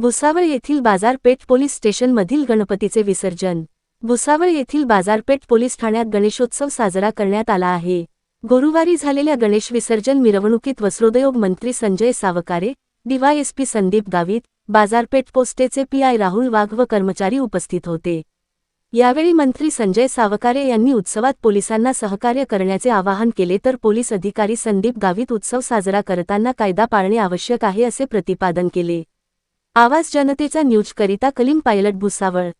भुसावळ येथील बाजारपेठ पोलीस स्टेशनमधील गणपतीचे विसर्जन. भुसावळ येथील बाजारपेठ पोलीस ठाण्यात गणेशोत्सव साजरा करण्यात आला आहे. गुरुवारी झालेल्या गणेश विसर्जन मिरवणुकीत वस्त्रोद्योग मंत्री संजय सावकारे डीवायएसपी संदीप गावित बाजारपेठ पोस्टेचे पीआय राहुल वाघ व कर्मचारी उपस्थित होते. यावेळी मंत्री संजय सावकारे यांनी उत्सवात पोलिसांना सहकार्य करण्याचे आवाहन केले तर पोलीस अधिकारी संदीप गावित उत्सव साजरा करताना कायदा पाळणे आवश्यक आहे असे प्रतिपादन केले. आवाज जनतेचा न्यूजकरिता कलीम पायलट भुसावळ.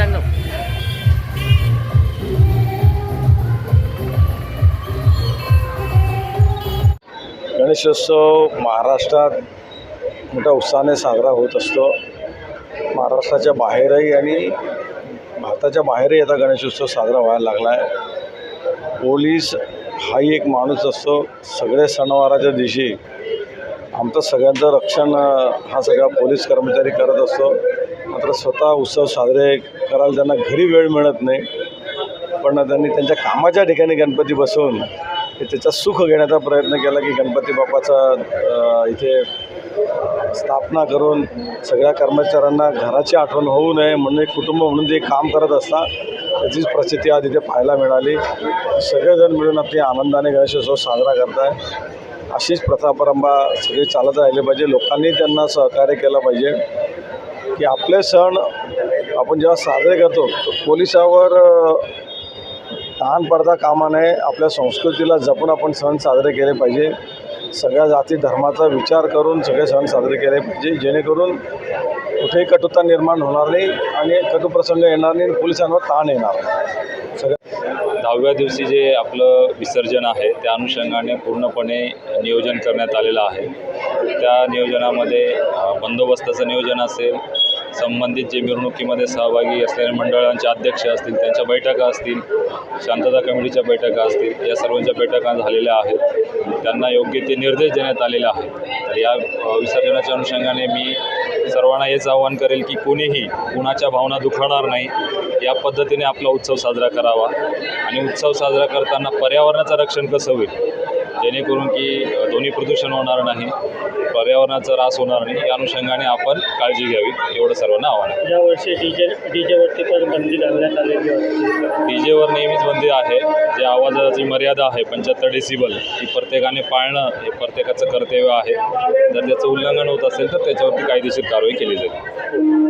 जान गणेशोत्सव महाराष्ट्रात मोठ्या उत्साहाने साजरा होत असतो. महाराष्ट्राच्या बाहेरही आणि भारताच्या बाहेरही आता गणेशोत्सव साजरा व्हायला लागला आहे. पोलीस हाही एक माणूस असतो. सगळ्या सणवाराच्या दिवशी आमचं सगळ्यांचं रक्षण हा सगळा पोलीस कर्मचारी करत असतो. मात्र स्वतः उत्सव साजरे करायला त्यांना घरी वेळ मिळत नाही. पण त्यांनी त्यांच्या कामाच्या ठिकाणी गणपती बसवून त्याचा सुख घेण्याचा प्रयत्न केला की गणपती बाप्पाचा इथे स्थापना करून सगळ्या कर्मचाऱ्यांना घराची आठवण होऊ नये म्हणून एक कुटुंब म्हणून ते काम करत असता त्याचीच प्रसिद्धी आज इथे पाहायला मिळाली. सगळेजण मिळून आपली आनंदाने गणेशोत्सव साजरा करताय. अशीच प्रथा परंपरा सगळी चालत राहिले पाहिजे. लोकांनी त्यांना सहकार्य केलं पाहिजे. की आपले सण आपण जेव्हा साजरे करतो पोलिसावर तहान ताण पडता कामा नये. आपल्या संस्कृतीला जपून आपण सण साजरे केले पाहिजे. सगळ्या जाती धर्माचा विचार करून सगळे सण साजरे केले पाहिजे. जेणेकरून कुठेही कटुता निर्माण होणार नाही आणि कटुप्रसंग येणार नाही आणि पोलिसांवर ताण येणार नाही. सगळ्या दहाव्या दिवशी जे आपलं विसर्जन आहे त्या अनुषंगाने पूर्णपणे नियोजन करण्यात आलेलं आहे. त्या नियोजनामध्ये बंदोबस्ताचं नियोजन असेल संबंधित जे मिरवणुकीमध्ये सहभागी असलेल्या मंडळांचे अध्यक्ष असतील त्यांच्या बैठका असतील शांतता कमिटीच्या बैठका असतील या सर्वांच्या बैठका झालेल्या आहेत. त्यांना योग्य ते निर्देश देण्यात आलेले आहेत. तर या विसर्जनाच्या अनुषंगाने मी सर्वांना हेच आवाहन करेल की कोणीही कुणाच्या भावना दुखणार नाही. या पद्धतीने आपला उत्सव साजरा करावा. आणि उत्सव साजरा करताना पर्यावरणाचं रक्षण कसं होईल? जेणेकरून की ध्वनी प्रदूषण होणार नाही पर्यावरणाचा ऱ्हास होणार नाही या अनुषंगाने आपण काळजी घ्यावी एवढं सर्वांना आव्हान आहे. यावर्षी डीजे डीजेवरती पण बंदी घालण्यात आलेली होती डीजेवर नेहमीच बंदी आहे जे आवाजाची मर्यादा आहे पंच्याहत्तर डेसिबल ती प्रत्येकाने पाळणं हे प्रत्येकाचं कर्तव्य आहे. जर त्याचं उल्लंघन होत असेल तर त्याच्यावरती कायदेशीर कारवाई केली जाईल.